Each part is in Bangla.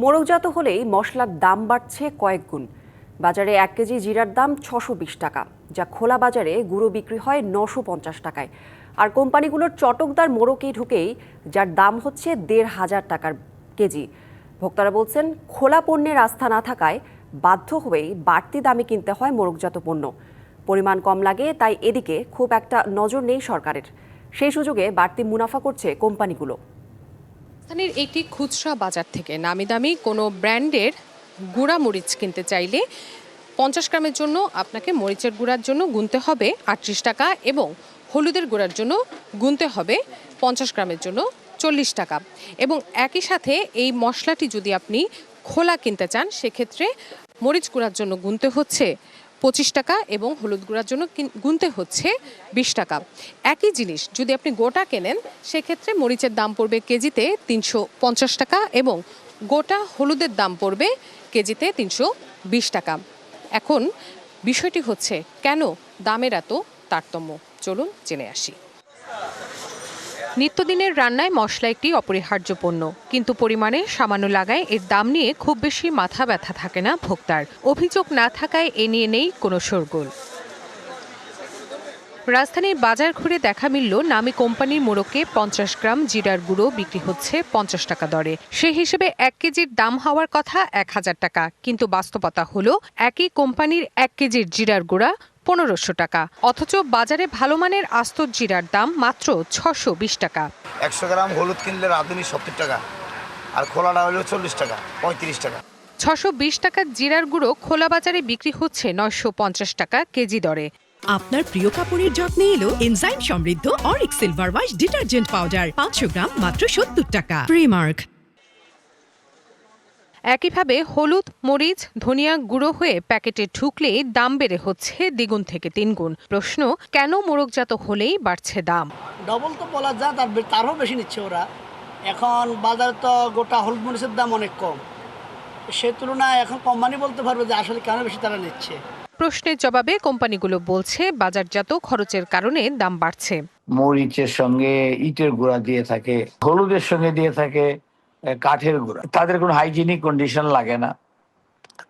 মোড়কজাত হলেই মশলার দাম বাড়ছে কয়েক গুণ। বাজারে এক কেজি জিরার দাম ছশো বিশ টাকা, যা খোলা বাজারে গুঁড়ো বিক্রি হয় নশো পঞ্চাশ টাকায়। আর কোম্পানিগুলোর চটকদার মোড়কে ঢুকেই, যার দাম হচ্ছে দেড় হাজার টাকার কেজি। ভোক্তারা বলছেন, খোলা পণ্যের আস্থা না থাকায় বাধ্য হয়েই বাড়তি দামে কিনতে হয় মোড়কজাত পণ্য। পরিমাণ কম লাগে, তাই এদিকে খুব একটা নজর নেই সরকারের। সেই সুযোগে বাড়তি মুনাফা করছে কোম্পানিগুলো। স্থানীয় একটি খুচরা বাজার থেকে নামি দামি কোনো ব্র্যান্ডের গুঁড়া মরিচ কিনতে চাইলে পঞ্চাশ গ্রামের জন্য আপনাকে মরিচের গুঁড়ার জন্য গুনতে হবে আটত্রিশ টাকা এবং হলুদের গুঁড়ার জন্য গুনতে হবে পঞ্চাশ গ্রামের জন্য চল্লিশ টাকা। এবং একই সাথে এই মশলাটি যদি আপনি খোলা কিনতে চান, সেক্ষেত্রে মরিচ গুঁড়ার জন্য গুনতে হচ্ছে পঁচিশ টাকা এবং হলুদ গুঁড়ার জন্য গুনতে হচ্ছে বিশ টাকা। একই জিনিস যদি আপনি গোটা কেনেন, সেক্ষেত্রে মরিচের দাম পড়বে কেজিতে তিনশো পঞ্চাশ টাকা এবং গোটা হলুদের দাম পড়বে কেজিতে তিনশো বিশ টাকা। এখন বিষয়টি হচ্ছে, কেন দামের এত তারতম্য? চলুন জেনে আসি। নিত্যদিনের রান্নায় মশলা একটি অপরিহার্য পণ্য। কিন্তু পরিমাণে সামান্য লাগায় এর দাম নিয়ে খুব বেশি মাথা ব্যথা থাকে না ভোক্তার। অভিযোগ না থাকায় এ নিয়ে নেই কোনো শোরগোল। রাজধানীর বাজার ঘুরে দেখা মিলল নামি কোম্পানির মোড়কে পঞ্চাশ গ্রাম জিরার গুঁড়ো বিক্রি হচ্ছে পঞ্চাশ টাকা দরে। সে হিসেবে এক কেজির দাম হওয়ার কথা এক হাজার টাকা। কিন্তু বাস্তবতা হলো, একই কোম্পানির এক কেজির জিরার গুঁড়া পনেরোশো টাকা। অথচ বাজারে ভালো মানের আস্ত জিরার দাম মাত্র ছশো বিশ টাকা। একশো গ্রাম হলুদ কিনলে রাঁধুনি সত্তর টাকা আর খোলাটা হলো চল্লিশ টাকা পঁয়ত্রিশ টাকা। ছশো বিশ টাকার জিরার গুঁড়ো খোলা বাজারে বিক্রি হচ্ছে নয়শো পঞ্চাশ টাকা কেজি দরে। আপনার প্রিয় কাপড়ের যত্নে এলো এনজাইম সমৃদ্ধ Auric silver wash detergent powder পাঁচশো গ্রাম মাত্র সত্তর টাকা। প্রিমার্ক একইভাবে হলুদ মরিচ ধনিয়া গুঁড়ো হয়ে প্যাকেটে ঢুকলে দাম বেড়ে হচ্ছে দ্বিগুণ থেকে তিনগুণ। প্রশ্ন কেন মোড়কজাত হলেই বাড়ছে দাম? ডবল তো বলা যায় তার তারও বেশি নিচ্ছে ওরা। এখন বাজারে তো গোটা হলুদ মরিচের দাম অনেক কম। সে তুলনায় এখন কোম্পানি বলতে পারবে যে আসলে কেন বেশি তারা নিচ্ছে। প্রশ্নের জবাবে কোম্পানিগুলো বলছে বাজারজাত খরচের কারণে দাম বাড়ছে। মরিচের সঙ্গে ইটের গুঁড়া দিয়ে থাকে হলুদের সঙ্গে দিয়ে থাকে কাঠের গুঁড়া। তাদের কোনো হাইজিনিক কন্ডিশন লাগে না।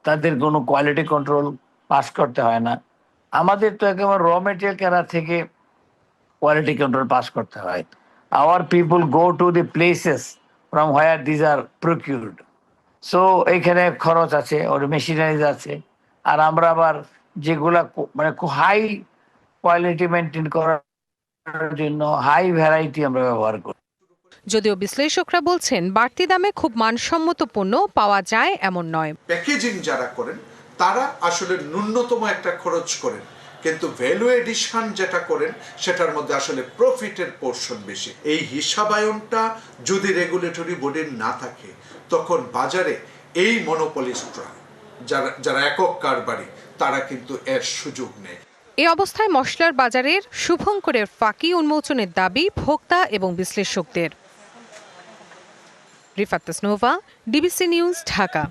তাদের কোনো কোয়ালিটি কন্ট্রোল পাস করতে হয় না। আমাদের তো একেবারে র মেটেরিয়াল কেনা থেকে কোয়ালিটি কন্ট্রোল পাস করতে হয়। Our people go to the places from where these are procured so এখানে খরচ আছে, ওর মেশিনারিজ আছে। আর আমরা আবার যেগুলা মানে হাই কোয়ালিটি মেনটেন করার জন্য হাই ভ্যারাইটি আমরা ব্যবহার করি। যদিও বিশ্লেষকরা বলছেন বাড়তি দামে খুব মানসম্মত পণ্য পাওয়া যায় এমন নয়। প্যাকেজিং যারা করেন তারা আসলে ন্যূনতম একটা খরচ করেন। কিন্তু ভ্যালু এডিশন যেটা করেন সেটার মধ্যে আসলে প্রফিটের পোর্শন বেশি। এই হিসাবায়নটা যদি রেগুলেটরি বডির না থাকে তখন বাজারে এই মনোপলিস্টরা যারা যারা একক কারবারি তারা কিন্তু এর সুযোগ নেয় এ অবস্থায় মশলার বাজারের শুভঙ্করের ফাঁকি উন্মোচনের দাবি ভোক্তা এবং বিশ্লেষকদের। Rifat Tasnova DBC news Dhaka.